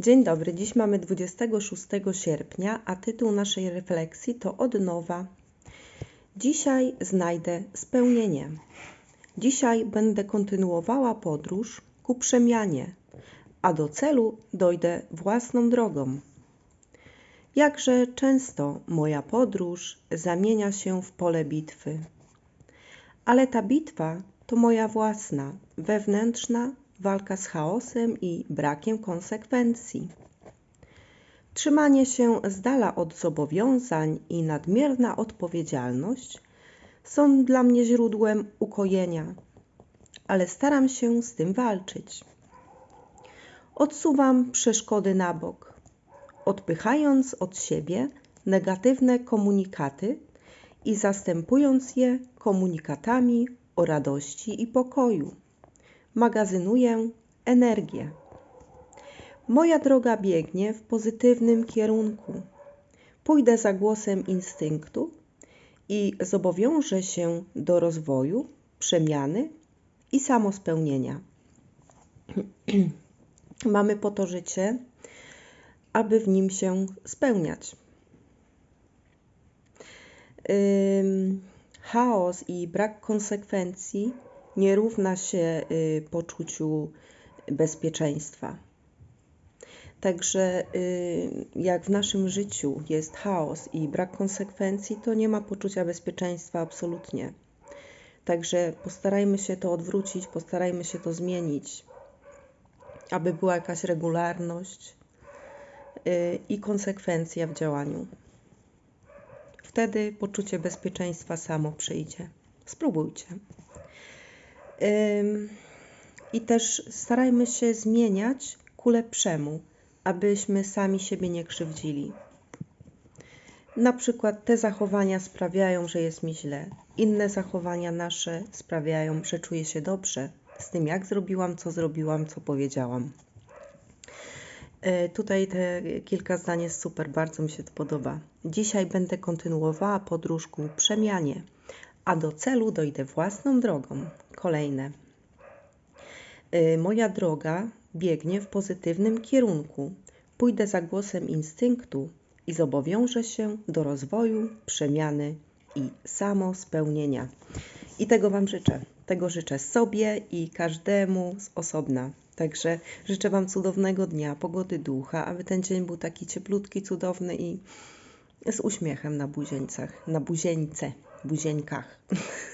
Dzień dobry, dziś mamy 26 sierpnia, a tytuł naszej refleksji to Od nowa. Dzisiaj znajdę spełnienie. Dzisiaj będę kontynuowała podróż ku przemianie, a do celu dojdę własną drogą. Jakże często moja podróż zamienia się w pole bitwy. Ale ta bitwa to moja własna, wewnętrzna walka z chaosem i brakiem konsekwencji. Trzymanie się z dala od zobowiązań i nadmierna odpowiedzialność są dla mnie źródłem ukojenia, ale staram się z tym walczyć. Odsuwam przeszkody na bok, odpychając od siebie negatywne komunikaty i zastępując je komunikatami o radości i pokoju magazynuję energię. Moja droga biegnie w pozytywnym kierunku. Pójdę za głosem instynktu i zobowiążę się do rozwoju, przemiany i samospełnienia. Mamy po to życie, aby w nim się spełniać. chaos i brak konsekwencji nie równa się y, poczuciu bezpieczeństwa. Także y, jak w naszym życiu jest chaos i brak konsekwencji, to nie ma poczucia bezpieczeństwa absolutnie. Także postarajmy się to odwrócić, postarajmy się to zmienić, aby była jakaś regularność y, i konsekwencja w działaniu. Wtedy poczucie bezpieczeństwa samo przyjdzie. Spróbujcie. I też starajmy się zmieniać ku lepszemu, abyśmy sami siebie nie krzywdzili. Na przykład te zachowania sprawiają, że jest mi źle. Inne zachowania nasze sprawiają, że czuję się dobrze z tym, jak zrobiłam, co zrobiłam, co powiedziałam. E, tutaj te kilka zdań jest super, bardzo mi się to podoba. Dzisiaj będę kontynuowała podróż ku przemianie a do celu dojdę własną drogą. Kolejne. Y, moja droga biegnie w pozytywnym kierunku. Pójdę za głosem instynktu i zobowiążę się do rozwoju, przemiany i samospełnienia. I tego Wam życzę. Tego życzę sobie i każdemu z osobna. Także życzę Wam cudownego dnia, pogody ducha, aby ten dzień był taki cieplutki, cudowny i z uśmiechem na buzieńcach, na buzieńce, buzieńkach.